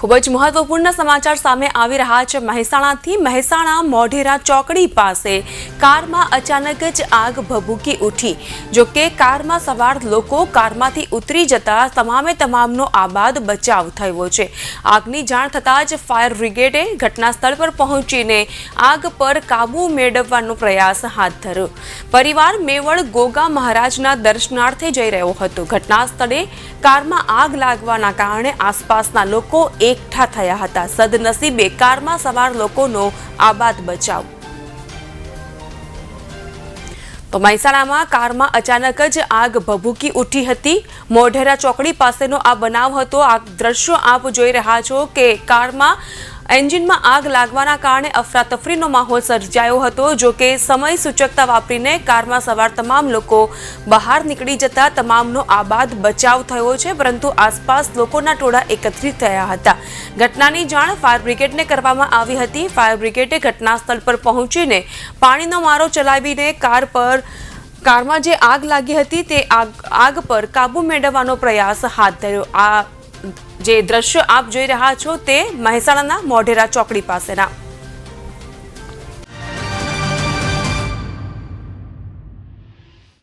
ખૂબ જ મહત્વપૂર્ણ સમાચાર સામે આવી રહ્યા છે મહેસાણાથી. મહેસાણા મોઢેરા ચોકડી પાસે કારમાં અચાનક જ આગ ભભૂકી ઉઠી. જો કે કારમાં સવાર લોકો કારમાંથી ઉતરી જતા તમામે તમામનો આબાદ બચાવ થયો છે. આગની જાણ થતાં જ ફાયર બ્રિગેડે ઘટના સ્થળ પર પહોંચીને આગ પર કાબૂ મેળવવાનો પ્રયાસ હાથ ધર્યો. પરિવાર મેવડ ગોગા મહારાજના દર્શનાર્થે જઈ રહ્યો હતો. ઘટના સ્થળે કારમાં આગ લાગવાના કારણે આસપાસના લોકો એકઠા થયા હતા. સદનસીબે કારમાં સવાર લોકોનો આબાદ બચાવ. તો મહેસાણામાં કારમાં અચાનક જ આગ ભભૂકી ઉઠી હતી. મોઢેરા ચોકડી પાસેનો આ બનાવ હતો. આ દ્રશ્યો આપ જોઈ રહ્યા છો કે કારમાં એન્જિનમાં આગ લાગવાના કારણે અફરાતફરીનો માહોલ સર્જાયો હતો, જો કે સમય સૂચકતા વાપરીને કારમાં સવાર તમામ લોકો બહાર નીકળી જતા તમામનો આબાદ બચાવ થયો છે, પરંતુ આસપાસ લોકોના ટોળા એકત્રિત થયા હતા. ઘટનાની જાણ ફાયર બ્રિગેડને કરવામાં આવી હતી. ફાયર બ્રિગેડે ઘટના સ્થળ પર પહોંચીને પાણીનો મારો ચલાવીને કાર પર, કારમાં જે આગ લાગી હતી તે આગ આગ પર કાબુ મેળવવાનો પ્રયાસ હાથ ધર્યો. આ જે દ્રશ્ય આપ જોઈ રહ્યા છો તે મહેસાણાના મોઢેરા ચોકડી પાસેના.